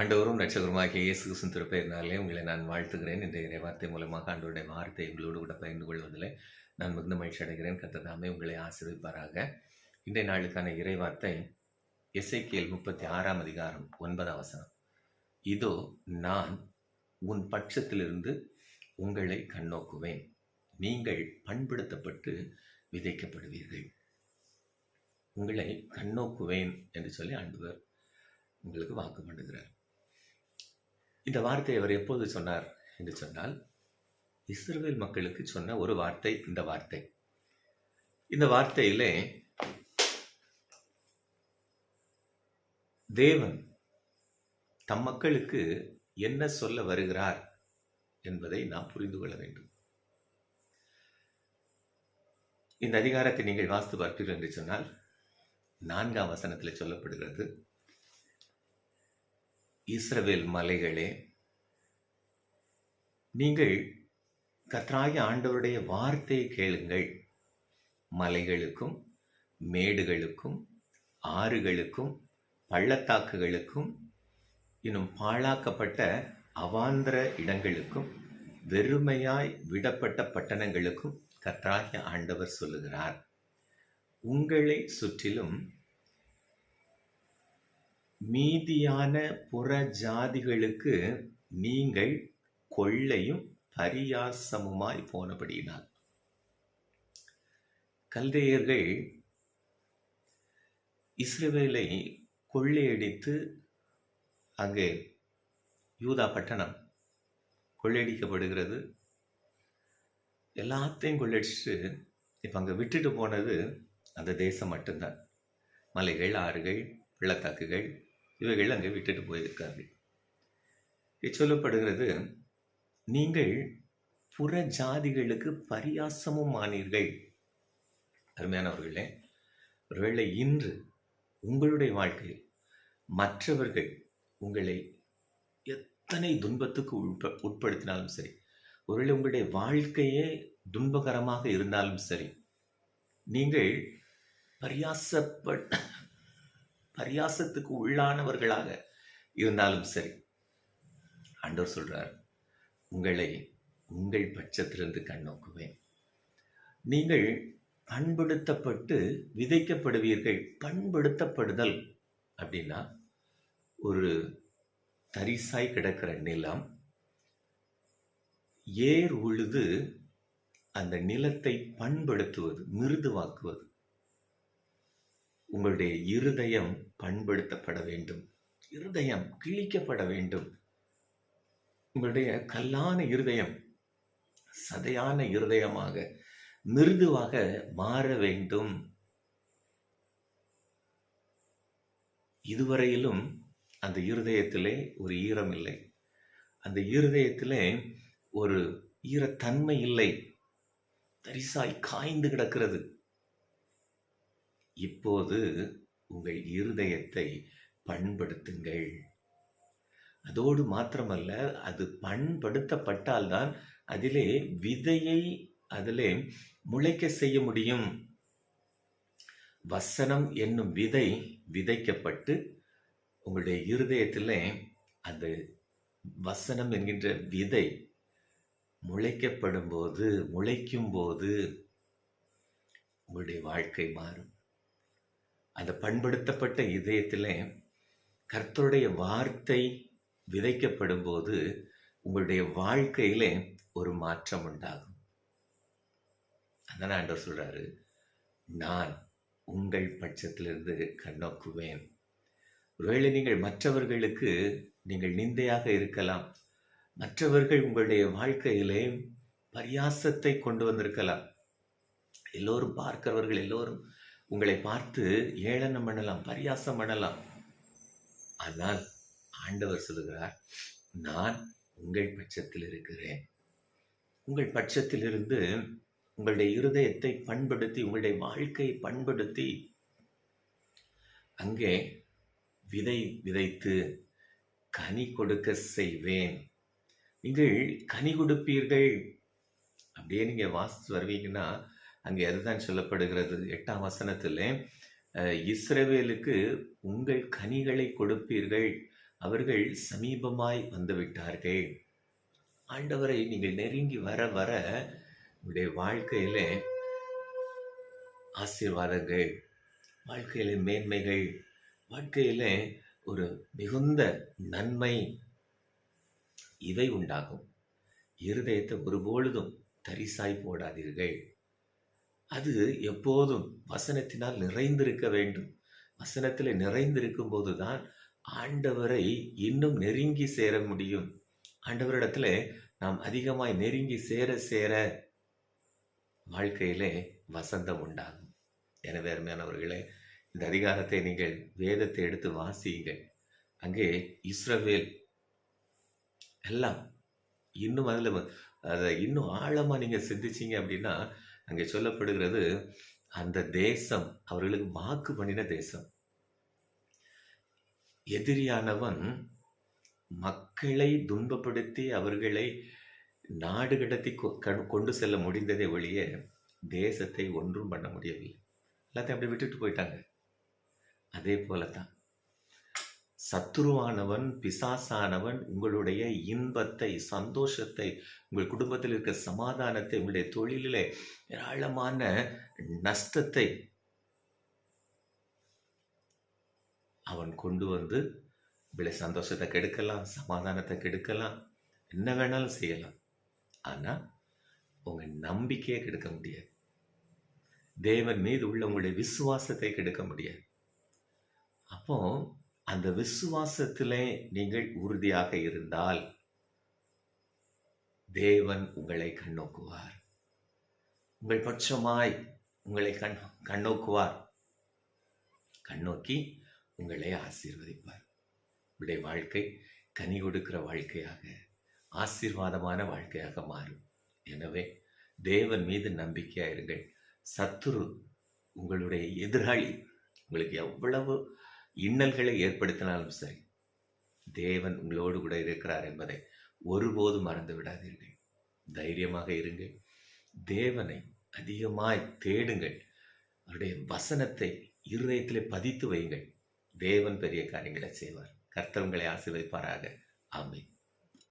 ஆண்டவரும் ரட்சகருமாகிய இயேசு கிருஷ்ணன் திருப்பெயரினாலே உங்களை நான் வாழ்த்துகிறேன். இந்த இறை வார்த்தை மூலமாக ஆண்டவருடைய வார்த்தை எங்களோடு கூட பகிர்ந்து கொள்வதில் நான் மிகுந்த மகிழ்ச்சி அடைகிறேன். கத்ததாமே உங்களை ஆசிர்விப்பாராக. இன்றைய நாளுக்கான இறை வார்த்தை எஸ்ஐகேல் முப்பத்தி ஆறாம் அதிகாரம் ஒன்பதாம் வசனம். இதோ நான் உன் பட்சத்திலிருந்து உங்களை கண்ணோக்குவேன். நீங்கள் பண்படுத்தப்பட்டு விதைக்கப்படுவீர்கள். உங்களை கண்ணோக்குவேன் என்று சொல்லி ஆண்டவர் உங்களுக்கு வாக்கு பண்ணுகிறார் இந்த வார்த்தையை அவர் எப்போது சொன்னார் என்று சொன்னால் இஸ்ரேல் மக்களுக்கு சொன்ன ஒரு வார்த்தை இந்த வார்த்தை. இந்த வார்த்தையிலே தேவன் தம் மக்களுக்கு என்ன சொல்ல வருகிறார் என்பதை நாம் புரிந்து கொள்ள வேண்டும். இந்த அதிகாரத்தை நீங்கள் வாஸ்து பார்ப்பீர்கள் என்று சொன்னால் நான்காம் வசனத்தில் சொல்லப்படுகிறது இஸ்ரவேல் மலைகளே நீங்கள் கத்ராய ஆண்டவருடைய வார்த்தையை கேளுங்கள். மலைகளுக்கும் மேடுகளுக்கும் ஆறுகளுக்கும் பள்ளத்தாக்குகளுக்கும் இன்னும் பாழாக்கப்பட்ட அவாந்திர இடங்களுக்கும் வெறுமையாய் விடப்பட்ட பட்டணங்களுக்கும் கத்ராய ஆண்டவர் சொல்லுகிறார். உங்களை சுற்றிலும் மீதியான புற ஜாதிகளுக்கு நீங்கள் கொள்ளையும் பரியாசமுமாய் போனபடியினால். கல்தையர்கள் இஸ்ரேலை கொள்ளையடித்து அங்கே யூதா பட்டணம் கொள்ளையடிக்கப்படுகிறது. எல்லாத்தையும் கொள்ளையடிச்சு இப்போ அங்கே விட்டுட்டு போனது அந்த தேசம் மட்டும்தான். மலைகள் ஆறுகள் பள்ளத்தாக்குகள் இவைகள் அங்கே விட்டுட்டு போயிருக்கார்கள். இது சொல்லப்படுகிறது நீங்கள் புற ஜாதிகளுக்கு பரியாசமும் ஆனீர்கள். அருமையானவர்களே ஒருவேளை இன்று உங்களுடைய வாழ்க்கையில் மற்றவர்கள் உங்களை எத்தனை துன்பத்துக்கு உட்ப உட்படுத்தினாலும் சரி ஒருவேளை உங்களுடைய வாழ்க்கையே துன்பகரமாக இருந்தாலும் சரி நீங்கள் பரியாசப்பட் பரியாசத்துக்கு உள்ளானவர்களாக இருந்தாலும் சரி. ஆண்டவர் சொல்றார் உங்களை உங்கள் பட்சத்திலிருந்து கண் நோக்குவேன் நீங்கள் பண்படுத்தப்பட்டு விதைக்கப்படுவீர்கள். பண்படுத்தப்படுதல் அப்படின்னா ஒரு தரிசாய் கிடக்கிற நிலம் ஏர் உழுது அந்த நிலத்தை பண்படுத்துவது மிருதுவாக்குவது. உங்களுடைய இருதயம் பண்படுத்தப்பட வேண்டும். இருதயம் கிழிக்கப்பட வேண்டும். உங்களுடைய கல்லான இருதயம் சதையான இருதயமாக மிருதுவாக மாற வேண்டும். இதுவரையிலும் அந்த இருதயத்திலே ஒரு ஈரம் இல்லை. அந்த இருதயத்திலே ஒரு ஈரத்தன்மை இல்லை. தரிசாய் காய்ந்து கிடக்கிறது. இப்போது உங்கள் இருதயத்தை பண்படுத்துங்கள். அதோடு மாத்திரமல்ல அது பண்படுத்தப்பட்டால்தான் அதிலே விதையை அதிலே முளைக்க செய்ய முடியும். வசனம் என்னும் விதை விதைக்கப்பட்டு உங்களுடைய இருதயத்திலே அந்த வசனம் என்கின்ற விதை முளைக்கப்படும் போது முளைக்கும் போது உங்களுடைய வாழ்க்கை மாறும். அந்த பண்படுத்தப்பட்ட இதயத்திலே கர்த்தருடைய வார்த்தை விதைக்கப்படும் போது உங்களுடைய வாழ்க்கையிலே ஒரு மாற்றம் உண்டாகும். அதான் ஆண்டவர் சொல்றாரு நான் உங்கள் பட்சத்திலிருந்து கண்ணோக்குவேன். ஒருவேளை நீங்கள் மற்றவர்களுக்கு நீங்கள் நிந்தையாக இருக்கலாம். மற்றவர்கள் உங்களுடைய வாழ்க்கையிலே பரியாசத்தை கொண்டு வந்திருக்கலாம். எல்லோரும் பார்க்கிறவர்கள் எல்லோரும் உங்களை பார்த்து ஏளனம் பண்ணலாம் பரியாசம் பண்ணலாம். ஆனால் ஆண்டவர் சொல்லுகிறார் நான் உங்கள் பட்சத்தில் இருக்கிறேன். உங்கள் பட்சத்திலிருந்து உங்களுடைய இருதயத்தை பண்படுத்தி உங்களுடைய வாழ்க்கையை பண்படுத்தி அங்கே விதை விதைத்து கனி கொடுக்க செய்வேன். நீங்கள் கனி கொடுப்பீர்கள். அப்படியே நீங்கள் வாசித்து வருவீங்கன்னா அங்கே அதுதான் சொல்லப்படுகிறது? எட்டாம் வசனத்தில் இஸ்ரவேலுக்கு உங்கள் கனிகளை கொடுப்பீர்கள் அவர்கள் சமீபமாய் வந்துவிட்டார்கள். ஆண்டவரை நீங்கள் நெருங்கி வர வர உங்களுடைய வாழ்க்கையில ஆசீர்வாதங்கள் வாழ்க்கையில மேன்மைகள் வாழ்க்கையில் ஒரு மிகுந்த நன்மை இவை உண்டாகும். இருதயத்தை ஒருபொழுதும் தரிசாய் போடாதீர்கள். அது எப்போதும் வசனத்தினால் நிறைந்திருக்க வேண்டும். வசனத்தில் நிறைந்திருக்கும் போது தான் ஆண்டவரை இன்னும் நெருங்கி சேர முடியும். ஆண்டவரிடத்துல நாம் அதிகமாய் நெருங்கி சேர சேர வாழ்க்கையிலே வசந்தம் உண்டாகும். எனவே அருமையானவர்களே இந்த அதிகாரத்தை நீங்கள் வேதத்தை எடுத்து வாசியுங்கள். அங்கே இஸ்ரவேல் எல்லாம் இன்னும் அதில் அதை இன்னும் ஆழமாக நீங்கள் சிந்திச்சிங்க அப்படின்னா அங்கே சொல்லப்படுகிறது அந்த தேசம் அவர்களுக்கு வாக்கு பண்ணின தேசம். எதிரியானவன் மக்களை துன்பப்படுத்தி அவர்களை நாடு கடத்தி கொ- கண்- கொண்டு செல்ல முடிந்ததே ஒழிய தேசத்தை ஒன்றும் பண்ண முடியவில்லை. எல்லாத்தையும் அப்படி விட்டுட்டு போயிட்டாங்க. அதே போல தான் சத்துருவானவன் பிசாசானவன் உங்களுடைய இன்பத்தை சந்தோஷத்தை உங்கள் குடும்பத்தில் இருக்க சமாதானத்தை உங்களுடைய தொழிலிலே ஏராளமான நஷ்டத்தை அவன் கொண்டு வந்து உங்களுடைய சந்தோஷத்தை கெடுக்கலாம் சமாதானத்தை கெடுக்கலாம். என்ன வேணாலும் செய்யலாம். ஆனால் உங்கள் நம்பிக்கையை கெடுக்க முடியாது. தேவன் மீது உள்ள உங்களுடைய விசுவாசத்தை கெடுக்க முடியாது. அப்போ அந்த விசுவாசத்திலே நீங்கள் உறுதியாக இருந்தால் தேவன் உங்களை கண்ணோக்குவார். உங்கள் பட்சமாய் உங்களை கண் கண்ணோக்குவார். கண்ணோக்கி உங்களை ஆசீர்வதிப்பார். உங்களுடைய வாழ்க்கை கனி கொடுக்கிற வாழ்க்கையாக ஆசீர்வாதமான வாழ்க்கையாக மாறும். எனவே தேவன் மீது நம்பிக்கையாக இருங்கள். சத்துரு உங்களுடைய எதிராளி. உங்களுக்கு எவ்வளவு இன்னல்களை ஏற்படுத்தினாலும் சரி தேவன் உங்களோடு கூட இருக்கிறார் என்பதை ஒருபோதும் மறந்து விடாதீர்கள். தைரியமாக இருங்கள். தேவனை அதிகமாய் தேடுங்கள். அவருடைய வசனத்தை இருதயத்திலே பதித்து வையுங்கள். தேவன் பெரிய காரியங்களை செய்வார். கர்த்தவங்களை ஆசிர்வதிப்பாராக. ஆமை